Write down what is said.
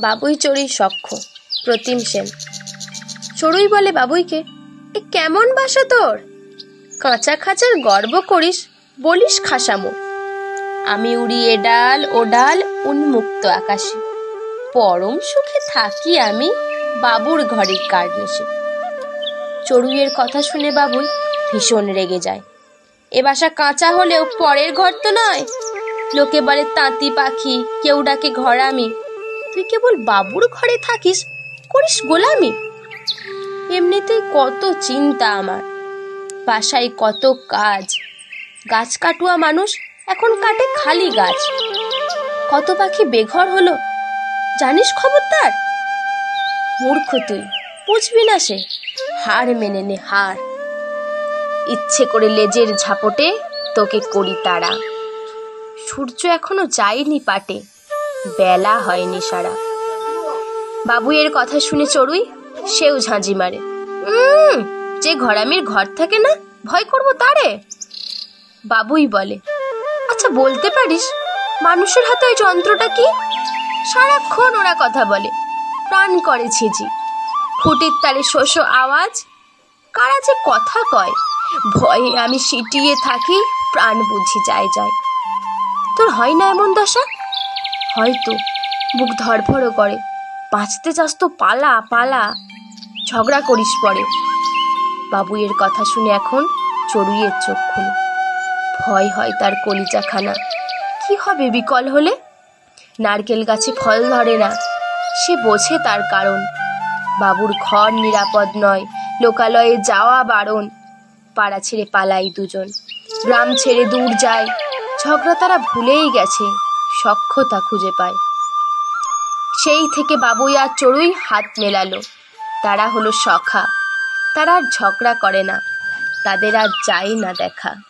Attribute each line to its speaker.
Speaker 1: বাবুই চড়ুই সখ্য, প্রতিম সেন। চড়ুই বলে বাবুইকে, এ কেমন বাসা তোর? কাঁচা খাঁচার গর্ব করিস, বলিস খাসামো। আমি উড়ি এ ডাল, ও ডাল উন্মুক্ত আকাশে। পরম সুখে থাকি আমি বাবুর ঘরের কার্নেশে। চড়ুইয়ের কথা শুনে বাবুই ভীষণ রেগে যায়। এ বাসা কাঁচা হলেও পরের ঘর তো নয়। লোকে বলে, তাঁতি পাখি, কেউ ডাকে ঘরামি তুই কেবল বাবুর ঘরে থাকিস, করিস গোলামি। এমনিতেই কত চিন্তা আমার। বাসায় কত কাজ। গাছ কাটুয়া মানুষ এখন কাটে খালি গাছ। কত পাখি বেঘর হলো, জানিস খবর তার মূর্খ তুই, বুঝবি না সে হার মেনে নে হার ইচ্ছে করে লেজের ঝাপটে তোকে করি তারা। সূর্য এখনও যায়নি পাটে বেলা হয়নি সারা। বাবুইয়ের কথা শুনে চড়ুই, সেও ঝাঁঝি মারে। যে ঘরামির ঘর থাকে না, ভয় করব তারে? বাবুই বলে আচ্ছা বলতে পারিস, মানুষের হাতে ওই যন্ত্রটা কি? সারাক্ষণ ওরা কথা বলে, প্রাণ করে ছিজি ফুটির তালে শোষ আওয়াজ, কারা যে কথা কয়? ভয়ে আমি সিটিয়ে থাকি, প্রাণ বুঝি যায় যায়। তোর হয় না এমন দশা? হয়তো বুক ধরফরও করে। বাঁচতে চাস তো পালা পালা। ঝগড়া করিস পরে। বাবুইয়ের কথা শুনে এখন চড়ুইয়ের চোখ খুলে। ভয় হয় তার কলিজাখানা। কি হবে বিকল হলে? নারকেল গাছে ফল ধরে না। সে বোঝে তার কারণ। বাবুর ঘর নিরাপদ নয়, লোকালয়ে যাওয়া বারণ। পাড়া ছেড়ে পালাই দুজন। গ্রাম ছেড়ে দূর যায়। ঝগড়া তারা ভুলেই গেছে। সক্ষতা খুঁজে পায়। সেই থেকে বাবুই আর চড়ুই হাত মেলালো। তারা হলো সখা। তারা আর ঝগড়া করে না। তাদের আর যায় না দেখা।